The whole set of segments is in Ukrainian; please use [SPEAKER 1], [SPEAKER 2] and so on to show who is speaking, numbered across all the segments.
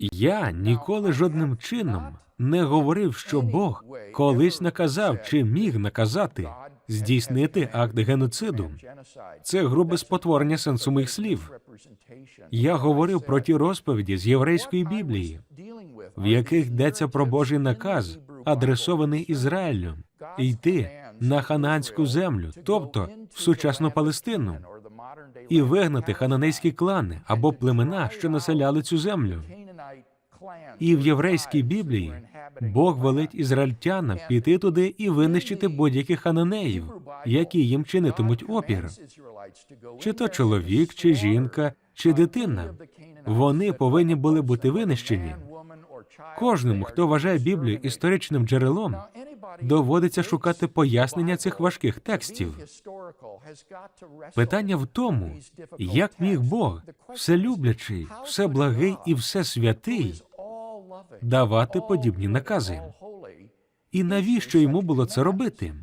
[SPEAKER 1] Я ніколи жодним чином не говорив, що Бог колись наказав чи міг наказати здійснити акт геноциду. Це грубе спотворення сенсу моїх слів. Я говорив про ті розповіді з єврейської Біблії, в яких йдеться про Божий наказ, адресований Ізраїлю, йти на ханаанську землю, тобто в сучасну Палестину, і вигнати хананейські клани або племена, що населяли цю землю. І в єврейській Біблії Бог велить ізраїльтянам піти туди і винищити будь-яких хананеїв, які їм чинитимуть опір, чи то чоловік, чи жінка, чи дитина. Вони повинні були бути винищені. Кожному, хто вважає Біблію історичним джерелом, доводиться шукати пояснення цих важких текстів. Питання в тому, як міг Бог, вселюблячий, всеблагий і всесвятий, давати подібні накази. І навіщо йому було це робити?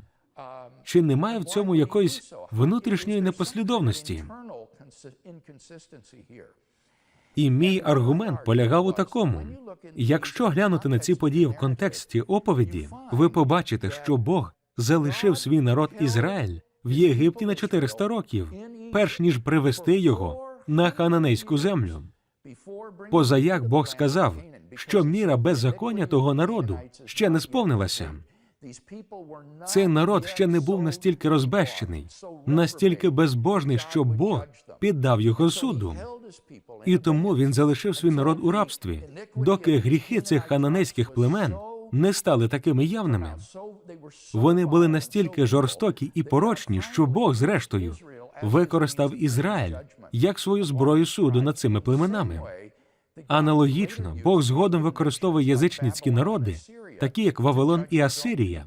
[SPEAKER 1] Чи немає в цьому якоїсь внутрішньої непослідовності? І мій аргумент полягав у такому: якщо глянути на ці події в контексті оповіді, ви побачите, що Бог залишив свій народ Ізраїль в Єгипті на 400 років, перш ніж привести його на хананейську землю. Позаяк Бог сказав, що міра беззаконня того народу ще не сповнилася. Цей народ ще не був настільки розбещений, настільки безбожний, що Бог піддав його суду. І тому він залишив свій народ у рабстві, доки гріхи цих хананейських племен не стали такими явними. Вони були настільки жорстокі і порочні, що Бог, зрештою, використав Ізраїль як свою зброю суду над цими племенами. Аналогічно, Бог згодом використовує язичницькі народи, такі як Вавилон і Асирія,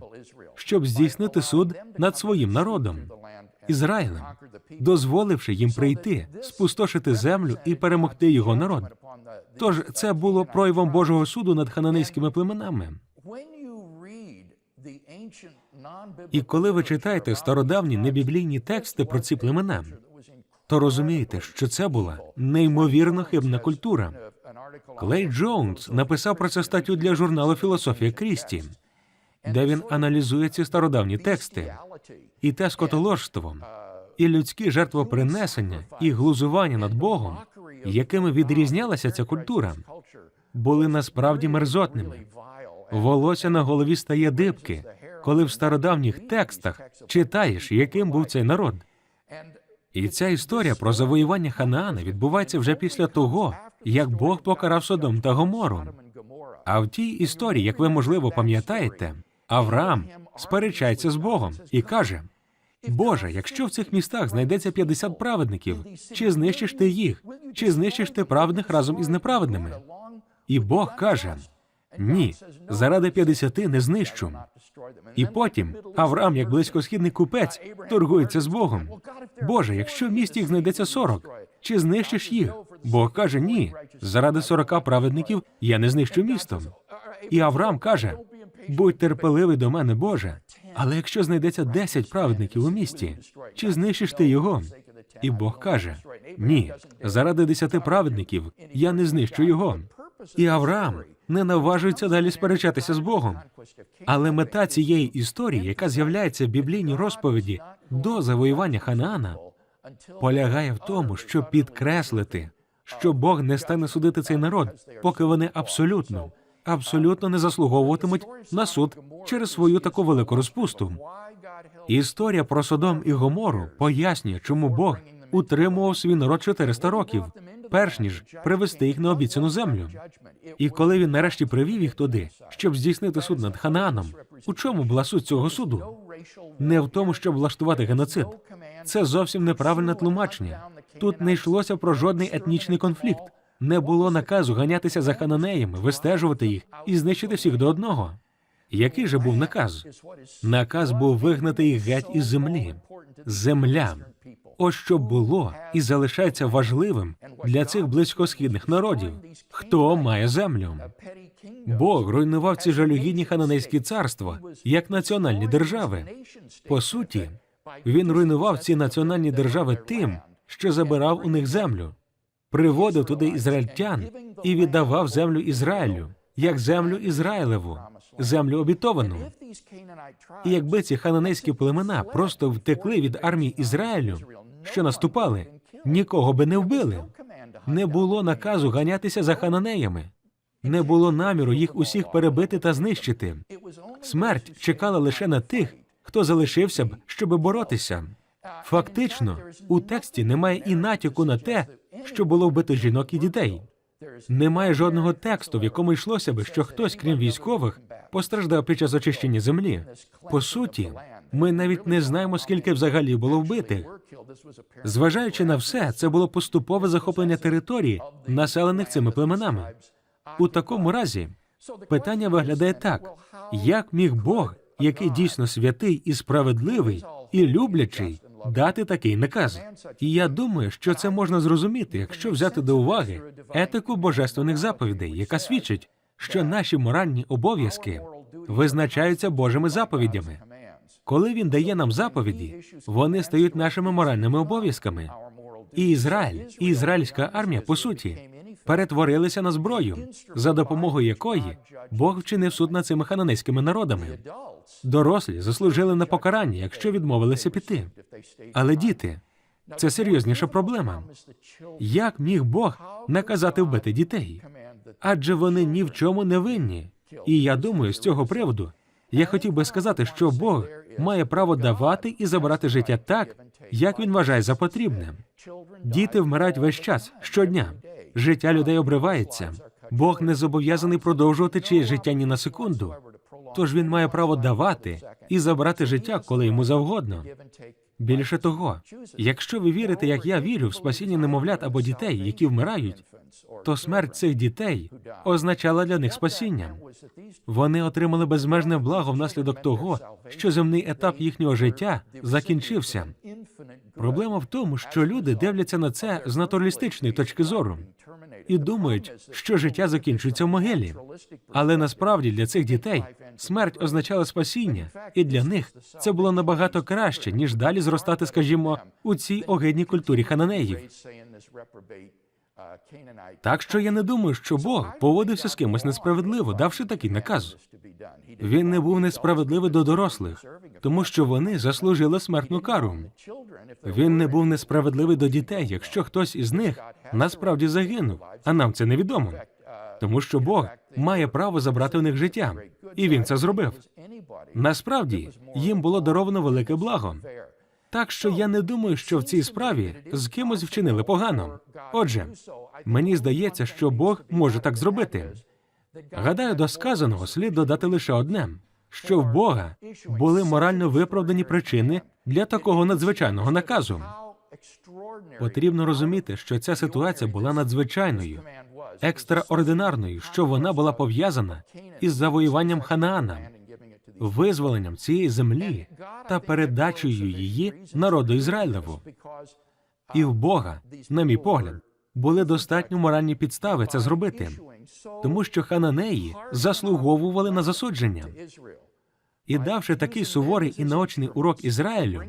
[SPEAKER 1] щоб здійснити суд над своїм народом, Ізраїлем, дозволивши їм прийти, спустошити землю і перемогти його народ. Тож це було проявом Божого суду над хананейськими племенами. І коли ви читаєте стародавні небіблійні тексти про ці племена, то розумієте, що це була неймовірно хибна культура. Клей Джонс написав про це статтю для журналу Філософія Крісті, де він аналізує ці стародавні тексти і те скотоложство, і людські жертвопринесення, і глузування над Богом, якими відрізнялася ця культура, були насправді мерзотними. Волосся на голові стає дибки, коли в стародавніх текстах читаєш, яким був цей народ. І ця історія про завоювання Ханаана відбувається вже після того, як Бог покарав Содом та Гомору. А в тій історії, як ви можливо пам'ятаєте, Авраам сперечається з Богом і каже: Боже, якщо в цих містах знайдеться 50 праведників, чи знищиш ти їх, чи знищиш ти праведних разом із неправедними? І Бог каже: Ні, заради 50 не знищу. І потім Авраам, як близькосхідний купець, торгується з Богом. Боже, якщо в місті їх знайдеться 40, чи знищиш їх? Бог каже: Ні, заради 40 праведників я не знищу місто. І Авраам каже: Будь терпеливий до мене, Боже. Але якщо знайдеться 10 праведників у місті, чи знищиш ти його? І Бог каже: Ні, заради 10 праведників я не знищу його. І Авраам не наважується далі сперечатися з Богом. Але мета цієї історії, яка з'являється в біблійній розповіді до завоювання Ханаана, полягає в тому, щоб підкреслити, що Бог не стане судити цей народ, поки вони абсолютно, абсолютно не заслуговуватимуть на суд через свою таку велику розпусту. Історія про Содом і Гомору пояснює, чому Бог утримував свій народ 400 років, перш ніж привести їх на обіцяну землю. І коли він нарешті привів їх туди, щоб здійснити суд над Ханааном, у чому була суть цього суду? Не в тому, щоб влаштувати геноцид. Це зовсім неправильне тлумачення. Тут не йшлося про жодний етнічний конфлікт. Не було наказу ганятися за хананеями, вистежувати їх і знищити всіх до одного. Який же був наказ? Наказ був вигнати їх геть із землі. Земля. Ось що було і залишається важливим для цих близькосхідних народів. Хто має землю? Бог руйнував ці жалюгідні хананейські царства як національні держави. По суті, він руйнував ці національні держави тим, що забирав у них землю. приводив туди ізраїльтян і віддавав землю Ізраїлю, як землю Ізраїлеву, землю обітовану. І якби ці хананейські племена просто втекли від армії Ізраїлю, що наступали, нікого би не вбили. Не було наказу ганятися за хананеями, не було наміру їх усіх перебити та знищити. Смерть чекала лише на тих, хто залишився б, щоби боротися. Фактично, у тексті немає і натяку на те, що було вбито жінок і дітей. Немає жодного тексту, в якому йшлося би, що хтось, крім військових, постраждав під час очищення землі. По суті, ми навіть не знаємо, скільки взагалі було вбитих. Зважаючи на все, це було поступове захоплення території, населених цими племенами. У такому разі питання виглядає так: як міг Бог, який дійсно святий і справедливий, і люблячий, дати такий наказ? І я думаю, що це можна зрозуміти, якщо взяти до уваги етику божественних заповідей, яка свідчить, що наші моральні обов'язки визначаються Божими заповідями. Коли він дає нам заповіді, вони стають нашими моральними обов'язками. І Ізраїль, і ізраїльська армія, по суті, перетворилися на зброю, за допомогою якої Бог вчинив суд над цими хананейськими народами. Дорослі заслужили на покарання, якщо відмовилися піти. Але діти це серйозніша проблема. Як міг Бог наказати вбити дітей? Адже вони ні в чому не винні. І я думаю, з цього приводу я хотів би сказати, що Бог має право давати і забирати життя так, як він вважає за потрібне. Діти вмирають весь час щодня. Життя людей обривається. Бог не зобов'язаний продовжувати чиє життя ні на секунду. Тож він має право давати і забрати життя, коли йому завгодно. Більше того, якщо ви вірите, як я вірю, в спасіння немовлят або дітей, які вмирають, то смерть цих дітей означала для них спасіння. Вони отримали безмежне благо внаслідок того, що земний етап їхнього життя закінчився. Проблема в тому, що люди дивляться на це з натуралістичної точки зору і думають, що життя закінчується в могилі. Але насправді для цих дітей смерть означала спасіння, і для них це було набагато краще, ніж далі зростати, скажімо, у цій огидній культурі хананеїв. Так що я не думаю, що Бог поводився з кимось несправедливо, давши такий наказ. Він не був несправедливий до дорослих, тому що вони заслужили смертну кару. Він не був несправедливий до дітей, якщо хтось із них насправді загинув, а нам це невідомо. Тому що Бог має право забрати у них життя, і він це зробив. Насправді їм було даровано велике благо. Так що я не думаю, що в цій справі з кимось вчинили погано. Отже, мені здається, що Бог може так зробити. Гадаю, до сказаного слід додати лише одне: що в Бога були морально виправдані причини для такого надзвичайного наказу. Потрібно розуміти, що ця ситуація була надзвичайною, екстраординарною, що вона була пов'язана із завоюванням Ханаана, визволенням цієї землі та передачею її народу Ізраїлеву. І в Бога, на мій погляд, були достатньо моральні підстави це зробити, тому що хананеї заслуговували на засудження. І давши такий суворий і наочний урок Ізраїлю,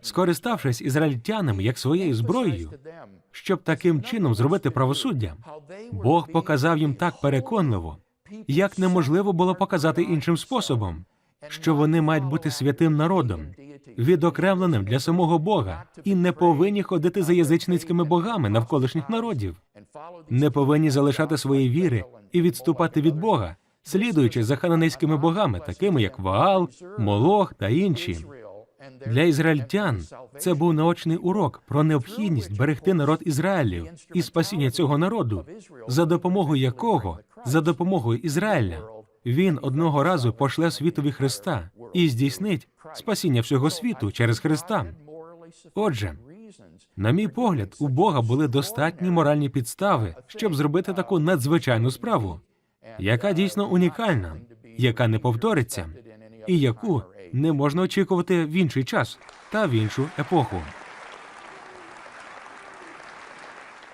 [SPEAKER 1] скориставшись ізраїльтянами як своєю зброєю, щоб таким чином зробити правосуддя, Бог показав їм так переконливо, як неможливо було показати іншим способом, що вони мають бути святим народом, відокремленим для самого Бога, і не повинні ходити за язичницькими богами навколишніх народів, не повинні залишати свої віри і відступати від Бога, слідуючи за хананейськими богами, такими як Ваал, Молох та інші. Для ізраїльтян це був наочний урок про необхідність берегти народ Ізраїлів і спасіння цього народу, за допомогою якого, за допомогою Ізраїля, він одного разу пошле світові Христа і здійснить спасіння всього світу через Христа. Отже, на мій погляд, у Бога були достатні моральні підстави, щоб зробити таку надзвичайну справу, яка дійсно унікальна, яка не повториться, і яку не можна очікувати в інший час та в іншу епоху.